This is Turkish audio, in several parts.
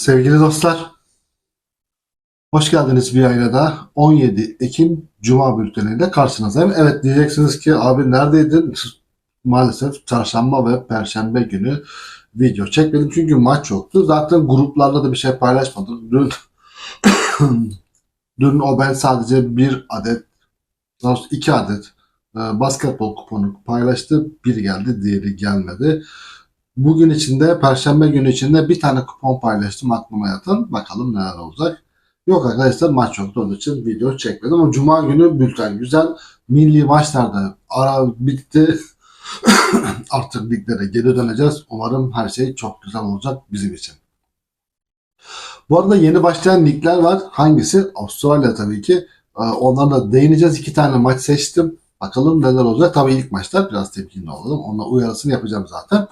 Sevgili dostlar, hoş geldiniz bir ayına da 17 Ekim Cuma bülteniyle karşınızdayım. Evet diyeceksiniz ki abi neredeydin? Maalesef çarşamba ve perşembe günü video çekmedim çünkü maç yoktu. Zaten gruplarda da bir şey paylaşmadım. Dün, dün o ben sadece bir adet, daha iki adet e, basketbol kuponu paylaştı. Biri geldi, diğeri gelmedi. Bugün içinde, Perşembe günü içinde bir tane kupon paylaştım aklıma yatan. Bakalım neler olacak. Yok arkadaşlar maç yoktu onun için video çekmedim. Ama Cuma günü bülten güzel. Milli maçlarda ara bitti. Artık liglere geri döneceğiz. Umarım her şey çok güzel olacak bizim için. Bu arada yeni başlayan ligler var. Hangisi? Avustralya tabii ki. Ee, Onlarla değineceğiz. İki tane maç seçtim. Bakalım neler olacak. Tabii ilk maçlar biraz temkinli olalım. Onunla uyarısını yapacağım zaten.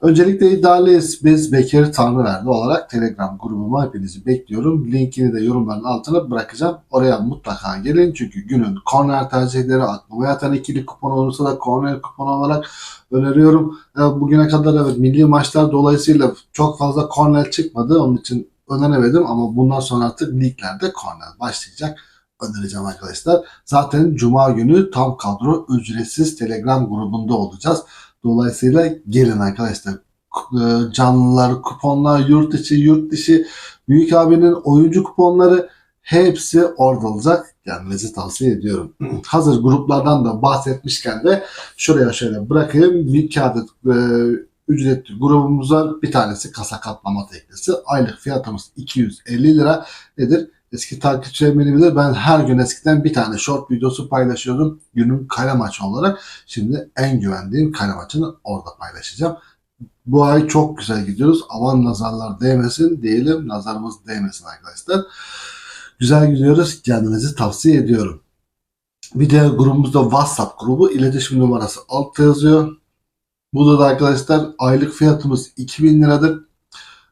Öncelikle iddialıyız. Biz Bekir Tanrıverdi olarak Telegram grubuma hepinizi bekliyorum. Linkini de yorumların altına bırakacağım. Oraya mutlaka gelin. Çünkü günün korner tercihleri aklıma yatan ikili kupon olursa da korner kupon olarak öneriyorum. Ee, Bugüne kadar evet milli maçlar dolayısıyla çok fazla korner çıkmadı. Onun için öneremedim ama bundan sonra artık liglerde korner başlayacak. Önereceğim arkadaşlar. Zaten Cuma günü tam kadro ücretsiz Telegram grubunda olacağız. Dolayısıyla gelin arkadaşlar. E, Canlılar, kuponlar, yurt içi, yurt dışı, Büyük abinin oyuncu kuponları hepsi orada olacak. Gelmenizi tavsiye ediyorum. Hazır gruplardan da bahsetmişken de şuraya şöyle bırakayım. Bir adet e, ücretli grubumuz var. Bir tanesi kasa katlama teknesi. Aylık fiyatımız 250 lira nedir? Eski takipçilerim beni bilir. Ben her gün eskiden bir tane short videosu paylaşıyordum. Günün kale maçı olarak. Şimdi en güvendiğim kale maçını orada paylaşacağım. Bu ay çok güzel gidiyoruz. Aman nazarlar değmesin diyelim. Nazarımız değmesin arkadaşlar. Güzel gidiyoruz. Kendinizi tavsiye ediyorum. Bir de grubumuzda WhatsApp grubu iletişim numarası altta yazıyor. Burada da arkadaşlar aylık fiyatımız 2000 liradır.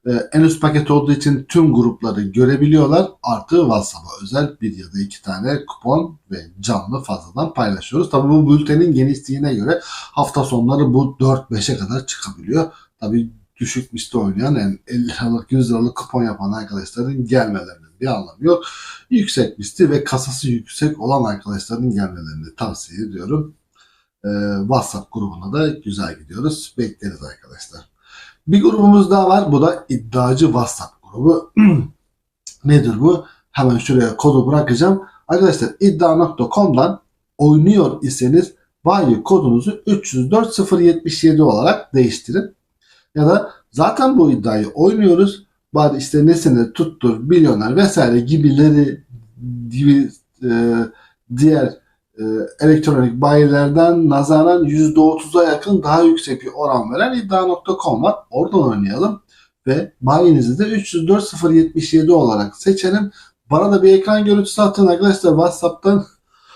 Ee, en üst paket olduğu için tüm grupları görebiliyorlar. Artı WhatsApp'a özel bir ya da iki tane kupon ve canlı fazladan paylaşıyoruz. Tabii bu bültenin genişliğine göre hafta sonları bu 4-5'e kadar çıkabiliyor. Tabii düşük misli oynayan yani 50 liralık 100 liralık kupon yapan arkadaşların gelmelerinin bir anlamı yok. Yüksek misli ve kasası yüksek olan arkadaşların gelmelerini tavsiye ediyorum. Ee, WhatsApp grubuna da güzel gidiyoruz. Bekleriz arkadaşlar. Bir grubumuz daha var. Bu da iddiacı WhatsApp grubu. Nedir bu? Hemen şuraya kodu bırakacağım. Arkadaşlar iddia.com'dan oynuyor iseniz bayi kodunuzu 304077 olarak değiştirin. Ya da zaten bu iddiayı oynuyoruz. Bari işte nesine tuttur, milyoner vesaire gibileri gibi e, diğer elektronik bayilerden nazaran %30'a yakın daha yüksek bir oran veren iddia.com var. Oradan oynayalım ve bayinizi de 304077 olarak seçelim. Bana da bir ekran görüntüsü atın arkadaşlar WhatsApp'tan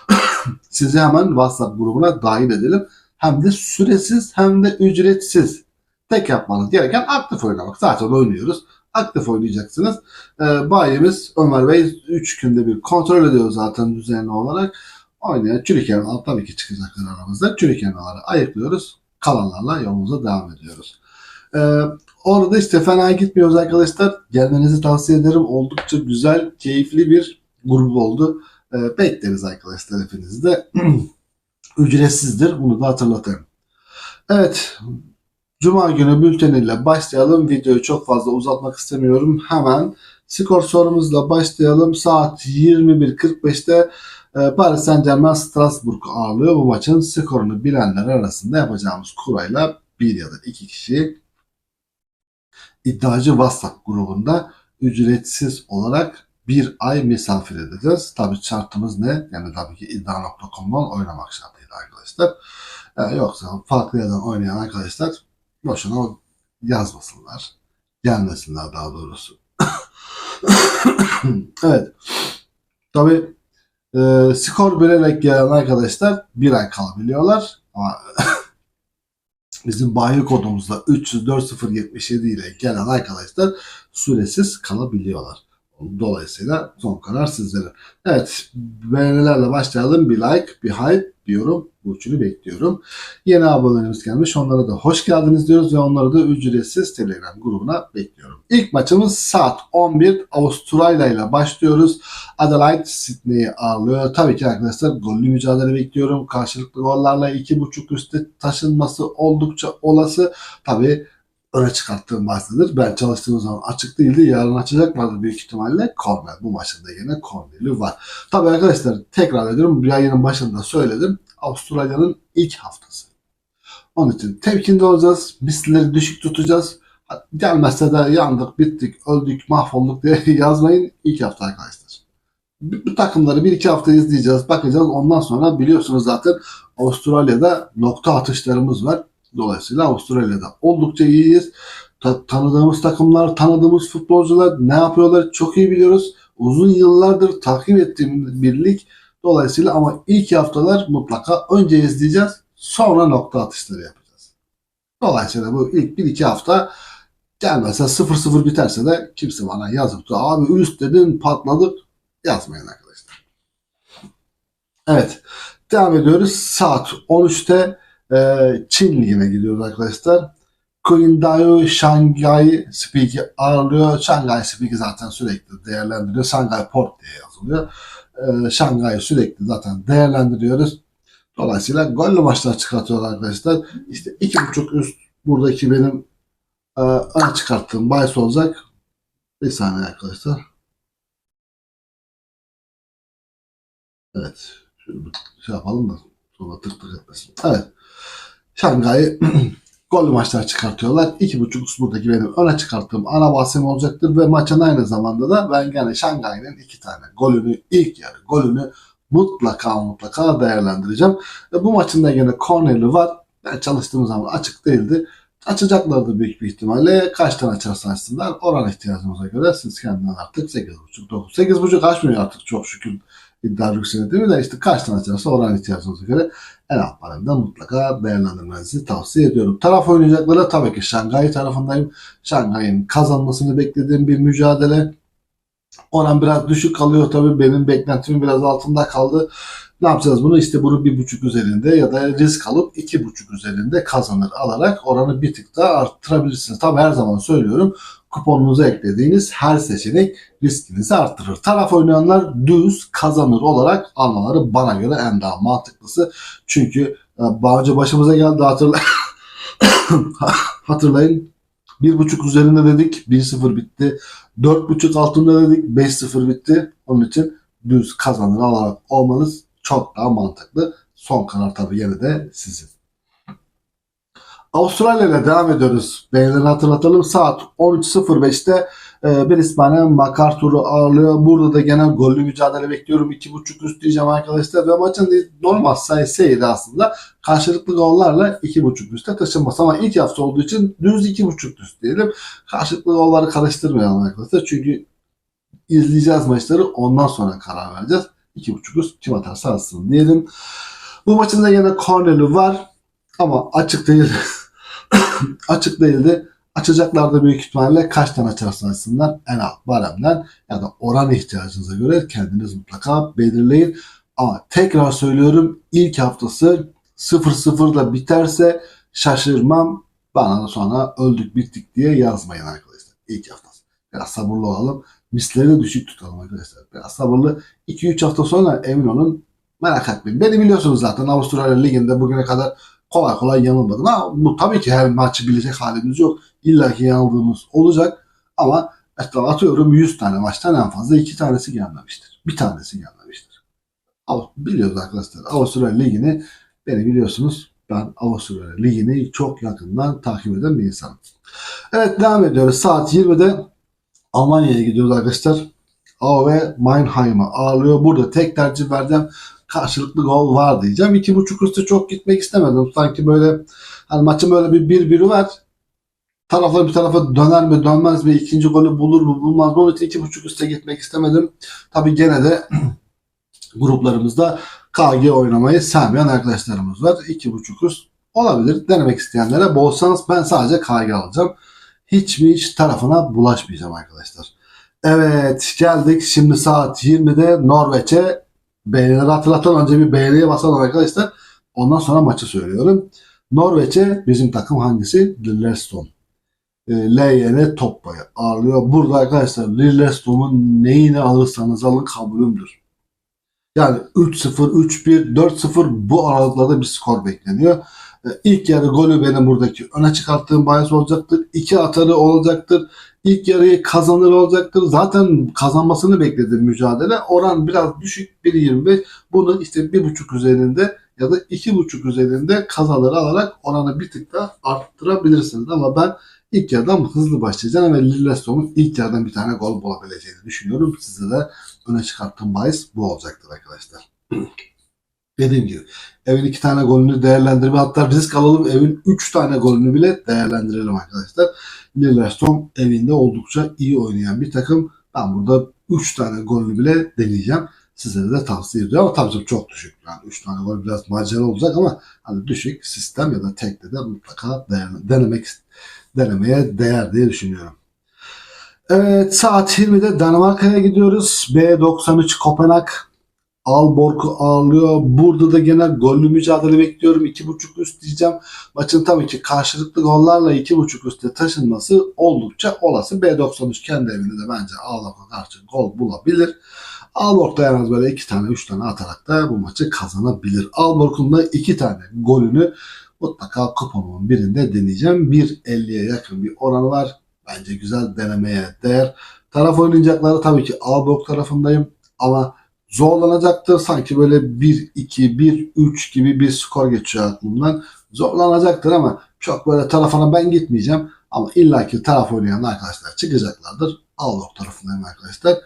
sizi hemen WhatsApp grubuna dahil edelim. Hem de süresiz hem de ücretsiz. Tek yapmanız gereken aktif oynamak. Zaten oynuyoruz. Aktif oynayacaksınız. Ee, bayimiz Ömer Bey 3 günde bir kontrol ediyor zaten düzenli olarak oynayan çürük elmalar tabii ki çıkacaklar aramızda. Çürük elmaları ayıklıyoruz. Kalanlarla yolumuza devam ediyoruz. Ee, orada işte fena gitmiyoruz arkadaşlar. Gelmenizi tavsiye ederim. Oldukça güzel, keyifli bir grup oldu. Ee, bekleriz arkadaşlar hepinizi de. Ücretsizdir. Bunu da hatırlatayım. Evet. Cuma günü bülteniyle başlayalım. Videoyu çok fazla uzatmak istemiyorum. Hemen skor sorumuzla başlayalım. Saat 21.45'te ee, Paris Saint Germain Strasbourg ağırlıyor. Bu maçın skorunu bilenler arasında yapacağımız kurayla bir ya da iki kişi iddiacı WhatsApp grubunda ücretsiz olarak bir ay misafir edeceğiz. Tabi şartımız ne? Yani tabii ki iddia.com'dan oynamak şartıyla arkadaşlar. Yani yoksa farklı yerden oynayan arkadaşlar boşuna yazmasınlar. Gelmesinler daha doğrusu. evet. Tabi e, skor bilerek gelen arkadaşlar bir ay kalabiliyorlar. Ama bizim bayi kodumuzda 304.077 ile gelen arkadaşlar süresiz kalabiliyorlar. Dolayısıyla son karar sizlere. Evet beğenilerle başlayalım. Bir like, bir hype diyorum. Bu üçünü bekliyorum. Yeni abonelerimiz gelmiş. Onlara da hoş geldiniz diyoruz ve onları da ücretsiz Telegram grubuna bekliyorum. İlk maçımız saat 11 Avustralya ile başlıyoruz. Adelaide Sydney'i ağırlıyor. Tabii ki arkadaşlar gollü mücadele bekliyorum. Karşılıklı gollarla 2.5 üstte taşınması oldukça olası. Tabii öne çıkarttığım bahsedir. Ben çalıştığım zaman açık değildi. Yarın açacaklardı büyük ihtimalle. Korner. Bu maçın da yine korneli var. Tabii arkadaşlar tekrar ediyorum. Bir ayının başında söyledim. Avustralya'nın ilk haftası. Onun için temkinli olacağız. Mislileri düşük tutacağız. Gelmezse de yandık, bittik, öldük, mahvolduk diye yazmayın. İlk hafta arkadaşlar. Bu takımları bir iki hafta izleyeceğiz. Bakacağız. Ondan sonra biliyorsunuz zaten Avustralya'da nokta atışlarımız var. Dolayısıyla Avustralya'da oldukça iyiyiz. Ta- tanıdığımız takımlar, tanıdığımız futbolcular ne yapıyorlar çok iyi biliyoruz. Uzun yıllardır takip ettiğim bir lig. Dolayısıyla ama ilk haftalar mutlaka önce izleyeceğiz. Sonra nokta atışları yapacağız. Dolayısıyla bu ilk 1-2 hafta gelmezse 0-0 biterse de kimse bana yazıp da abi üst dedin patladık yazmayın arkadaşlar. Evet. Devam ediyoruz. Saat 13'te e, Çin Ligi'ne gidiyoruz arkadaşlar. Qingdao Shanghai Speak'i ağırlıyor. Shanghai Speak'i zaten sürekli değerlendiriyor. Shanghai Port diye yazılıyor. E, Şangay'ı sürekli zaten değerlendiriyoruz. Dolayısıyla gollü maçlar çıkartıyorlar arkadaşlar. İşte iki buçuk üst buradaki benim e, öne çıkarttığım bahis olacak. Bir saniye arkadaşlar. Evet. Şöyle şey yapalım da sonra tık. Evet. Şangay'ı gollü maçlar çıkartıyorlar. İki buçuk üst buradaki benim öne çıkarttığım ana bahsim olacaktır ve maçın aynı zamanda da ben gene Şangay'ın iki tane golünü ilk yarı golünü mutlaka mutlaka değerlendireceğim. Ve bu maçın da yine korneri var. Ben çalıştığım zaman açık değildi. Açacaklardı büyük bir ihtimalle. Kaçtan açarsa açsınlar. Oran ihtiyacımıza göre siz kendiniz artık 8.5 9. 8.5 açmıyor artık çok şükür iddia yükseldi değil mi de işte kaçtan açarsa oran ihtiyacınıza göre en alt baremden mutlaka değerlendirmenizi tavsiye ediyorum. Taraf oynayacakları tabii ki Şangay tarafındayım. Şangay'ın kazanmasını beklediğim bir mücadele. Oran biraz düşük kalıyor tabii. Benim beklentimin biraz altında kaldı. Ne yapacağız bunu? İşte bunu bir buçuk üzerinde ya da risk alıp iki buçuk üzerinde kazanır alarak oranı bir tık daha arttırabilirsiniz. Tabii her zaman söylüyorum kuponunuza eklediğiniz her seçenek riskinizi arttırır. Taraf oynayanlar düz kazanır olarak almaları bana göre en daha mantıklısı. Çünkü e, daha önce başımıza geldi hatırla hatırlayın. Bir buçuk üzerinde dedik 1-0 bitti. Dört buçuk altında dedik 5-0 bitti. Onun için düz kazanır alarak olmanız çok daha mantıklı. Son karar tabii yine de sizin. Avustralya ile devam ediyoruz. Beylerini hatırlatalım. Saat 13.05'te e, Brisbane MacArthur'u ağırlıyor. Burada da genel gollü mücadele bekliyorum. 2.5 üst diyeceğim arkadaşlar. Ve maçın normal sayısıydı aslında. Karşılıklı gollarla 2.5 üstte taşınması. Ama ilk hafta olduğu için düz 2.5 üst diyelim. Karşılıklı golları karıştırmayalım arkadaşlar. Çünkü izleyeceğiz maçları. Ondan sonra karar vereceğiz. 2.5 üst kim atarsa atsın diyelim. Bu maçın da yine korneri var. Ama açık değil. açık değildi. Açacaklar da büyük ihtimalle kaçtan açarsa açsınlar en alt baremden ya da oran ihtiyacınıza göre kendiniz mutlaka belirleyin. Ama tekrar söylüyorum ilk haftası 0-0'da biterse şaşırmam. Bana da sonra öldük bittik diye yazmayın arkadaşlar. İlk haftası. Biraz sabırlı olalım. Misleri de düşük tutalım arkadaşlar. Biraz sabırlı. 2-3 hafta sonra emin olun merak etmeyin. Beni biliyorsunuz zaten Avustralya Ligi'nde bugüne kadar kolay kolay yanılmadım. Ha, bu tabii ki her maçı bilecek halimiz yok. İlla ki yanıldığımız olacak. Ama atıyorum 100 tane maçtan en fazla 2 tanesi gelmemiştir. Bir tanesi gelmemiştir. Ama biliyoruz arkadaşlar Avustralya Ligi'ni beni biliyorsunuz. Ben Avustralya Ligi'ni çok yakından takip eden bir insanım. Evet devam ediyoruz. Saat 20'de Almanya'ya gidiyoruz arkadaşlar. AOV Mannheim'a ağırlıyor. Burada tek tercih verdim karşılıklı gol var diyeceğim. İki buçuk üstü çok gitmek istemedim. Sanki böyle hani maçın böyle bir bir biri var. Taraflar bir tarafa döner mi dönmez mi ikinci golü bulur mu bulmaz mı onun için iki buçuk üste gitmek istemedim. Tabi gene de gruplarımızda KG oynamayı sevmeyen arkadaşlarımız var. İki buçuk üst olabilir. Denemek isteyenlere bol şans. Ben sadece KG alacağım. Hiç mi hiç tarafına bulaşmayacağım arkadaşlar. Evet geldik şimdi saat 20'de Norveç'e beğenileri hatırlatan önce bir beğeniye basalım arkadaşlar. Ondan sonra maçı söylüyorum. Norveç'e bizim takım hangisi? Lillestrøm. E, LYN Toppa'yı ağırlıyor. Burada arkadaşlar Lillestrøm'un neyini alırsanız alın kabulümdür. Yani 3-0, 3-1, 4-0 bu aralıklarda bir skor bekleniyor. E, İlk yarı golü benim buradaki öne çıkarttığım bahis olacaktır. İki atarı olacaktır. İlk yarıyı kazanır olacaktır. Zaten kazanmasını beklediğim mücadele. Oran biraz düşük 1.25. Bunu işte 1.5 üzerinde ya da 2.5 üzerinde kazanır alarak oranı bir tık daha arttırabilirsiniz. Ama ben ilk yarıdan hızlı başlayacağım ve Lillestrøm'un ilk yarıdan bir tane gol bulabileceğini düşünüyorum. Size de öne çıkarttığım bahis bu olacaktır arkadaşlar. Dediğim gibi evin iki tane golünü değerlendirme hatta risk alalım evin üç tane golünü bile değerlendirelim arkadaşlar. Lillestrøm evinde oldukça iyi oynayan bir takım. Ben burada 3 tane golünü bile deneyeceğim. Sizlere de tavsiye ediyorum ama tabii çok düşük. Yani 3 tane gol biraz macera olacak ama hani düşük sistem ya da tekte de mutlaka denemek denemeye değer diye düşünüyorum. Evet saat 20'de Danimarka'ya gidiyoruz. B93 Kopenhag Alborg'u ağırlıyor. Burada da gene gollü mücadele bekliyorum. 2.5 üst diyeceğim. Maçın tabii ki karşılıklı gollarla 2.5 üste taşınması oldukça olası. B93 kendi evinde de bence Alborg'a karşı gol bulabilir. Alborg da yalnız böyle 2 tane 3 tane atarak da bu maçı kazanabilir. Alborg'un da 2 tane golünü mutlaka kuponumun birinde deneyeceğim. 1.50'ye yakın bir oranı var. Bence güzel denemeye değer. Taraf oynayacakları tabii ki Alborg tarafındayım ama zorlanacaktır. Sanki böyle 1-2, 1-3 gibi bir skor geçiyor aklımdan. Zorlanacaktır ama çok böyle tarafına ben gitmeyeceğim. Ama illaki taraf oynayan arkadaşlar çıkacaklardır. Alborg tarafındayım arkadaşlar.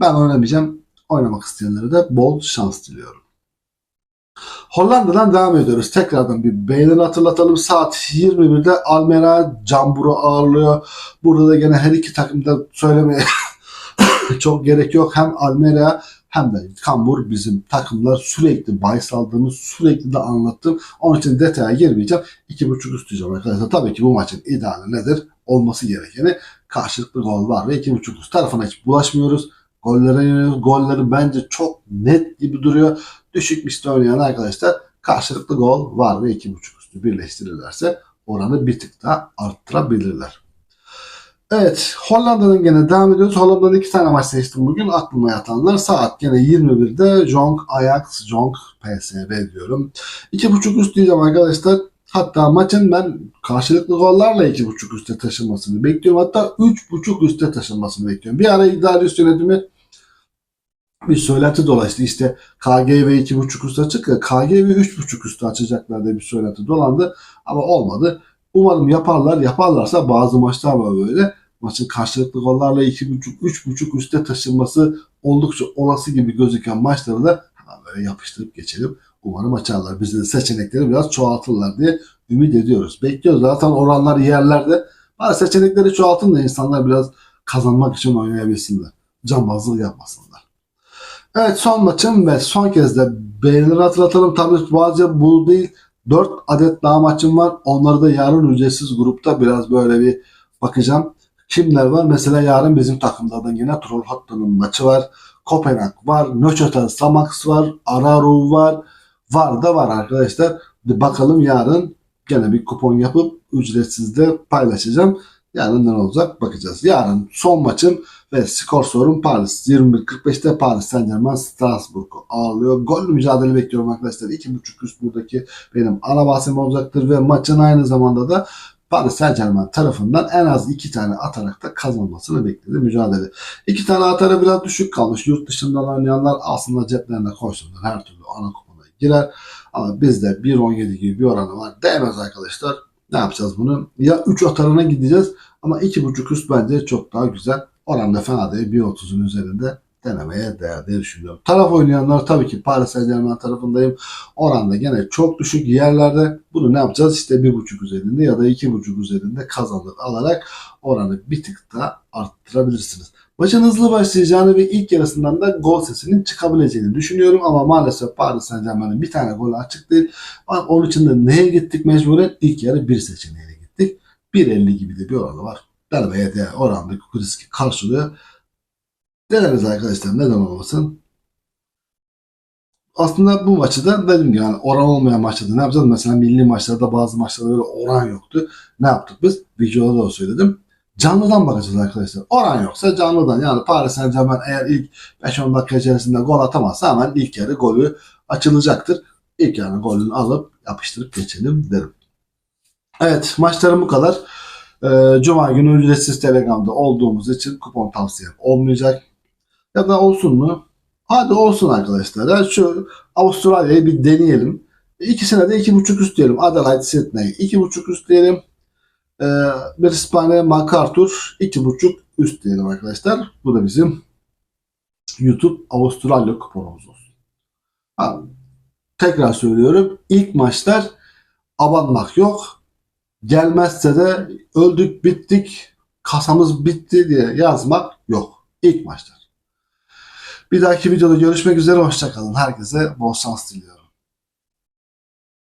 Ben oynamayacağım. Oynamak isteyenlere de bol şans diliyorum. Hollanda'dan devam ediyoruz. Tekrardan bir beğenini hatırlatalım. Saat 21'de Almera Cambur'u ağırlıyor. Burada da gene her iki takımda söylemeye çok gerek yok. Hem Almera hem de Kambur bizim takımlar sürekli bahis aldığımız sürekli de anlattım. Onun için detaya girmeyeceğim. 2.5 üst diyeceğim arkadaşlar. Tabii ki bu maçın ideali nedir? Olması gerekeni karşılıklı gol var ve 2.5 üst tarafına hiç bulaşmıyoruz. Gollere yöneliyoruz. Golleri bence çok net gibi duruyor. Düşük misli oynayan arkadaşlar karşılıklı gol var ve 2.5 üstü birleştirirlerse oranı bir tık daha arttırabilirler. Evet Hollanda'dan gene devam ediyoruz. Hollanda'da iki tane maç seçtim bugün. Aklıma yatanlar saat gene 21'de Jong Ajax Jong PSV diyorum. 2.5 üst diyeceğim arkadaşlar. Hatta maçın ben karşılıklı gollarla 2.5 üste taşınmasını bekliyorum. Hatta 3.5 üste taşınmasını bekliyorum. Bir ara idari üst yönetimi bir söylenti dolaştı. İşte KGV 2.5 üstü açık ya KGV 3.5 üstü açacaklar diye bir söylenti dolandı. Ama olmadı. Umarım yaparlar. Yaparlarsa bazı maçlar var böyle. Maçın karşılıklı gollarla 2.5 3.5 üste taşınması oldukça olası gibi gözüken maçları da böyle yapıştırıp geçelim. Umarım açarlar. Bizi de seçenekleri biraz çoğaltırlar diye ümit ediyoruz. Bekliyoruz. Zaten oranlar yerlerde. Bari seçenekleri çoğaltın da insanlar biraz kazanmak için oynayabilsinler. Cambazlık yapmasınlar. Evet son maçım ve son kez de beğenileri hatırlatalım. Tabii bazı bu değil. 4 adet daha maçım var. Onları da yarın ücretsiz grupta biraz böyle bir bakacağım. Kimler var? Mesela yarın bizim takımda da yine Trollhättan'ın maçı var. Kopenhag var. Nököten Samax var. Araru var. Var da var arkadaşlar. Bir bakalım yarın gene bir kupon yapıp ücretsiz de paylaşacağım. Yarın ne olacak bakacağız. Yarın son maçım ve skor sorum Paris. 21.45'te Paris Saint Germain Strasbourg'u ağırlıyor. Gollü mücadele bekliyorum arkadaşlar. 2.5 üst buradaki benim ana bahsim olacaktır ve maçın aynı zamanda da Paris Saint Germain tarafından en az iki tane atarak da kazanmasını bekledi mücadele. İki tane atara biraz düşük kalmış. Yurt dışından oynayanlar aslında ceplerine koysunlar. Her türlü ana kupona girer. Ama bizde 1.17 gibi bir oranı var. Değmez arkadaşlar. Ne yapacağız bunu? Ya 3 atarına gideceğiz ama 2.5 üst bence çok daha güzel. Oran da fena değil. 1.30'un üzerinde denemeye değer diye düşünüyorum. Taraf oynayanlar tabii ki Paris Saint Germain tarafındayım. Oranda gene çok düşük yerlerde. Bunu ne yapacağız? İşte 1.5 üzerinde ya da 2.5 üzerinde kazanır alarak oranı bir tık daha arttırabilirsiniz. Maçın hızlı başlayacağını ve ilk yarısından da gol sesinin çıkabileceğini düşünüyorum ama maalesef Paris Saint Germain'in bir tane golü açık değil. Onun için de neye gittik mecburen? İlk yarı bir seçeneğine gittik. 1.50 gibi de bir oranı var. Denemeye değer orandaki riski karşılıyor. Deneriz arkadaşlar neden olmasın. aslında bu maçı da dedim ki yani oran olmayan maçta da ne yapacağız? Mesela milli maçlarda bazı maçlarda böyle oran yoktu. Ne yaptık biz? Videoda da söyledim. Canlıdan bakacağız arkadaşlar. Oran yoksa canlıdan yani Paris Saint Germain eğer ilk 5-10 dakika içerisinde gol atamazsa hemen ilk yarı golü açılacaktır. İlk yarı golünü alıp yapıştırıp geçelim derim. Evet maçlarım bu kadar. Ee, Cuma günü ücretsiz Telegram'da olduğumuz için kupon tavsiyem olmayacak. Ya da olsun mu? Hadi olsun arkadaşlar. Ya şu Avustralya'yı bir deneyelim. İkisine de iki buçuk üst diyelim. Adelaide Sydney iki buçuk üst diyelim. Ee, Brisbane MacArthur iki buçuk üst diyelim arkadaşlar. Bu da bizim YouTube Avustralya kuponumuz olsun. Ha, tekrar söylüyorum. İlk maçlar abanmak yok. Gelmezse de öldük bittik kasamız bitti diye yazmak yok. İlk maçlar. Bir dahaki videoda görüşmek üzere. Hoşçakalın. Herkese bol şans diliyorum.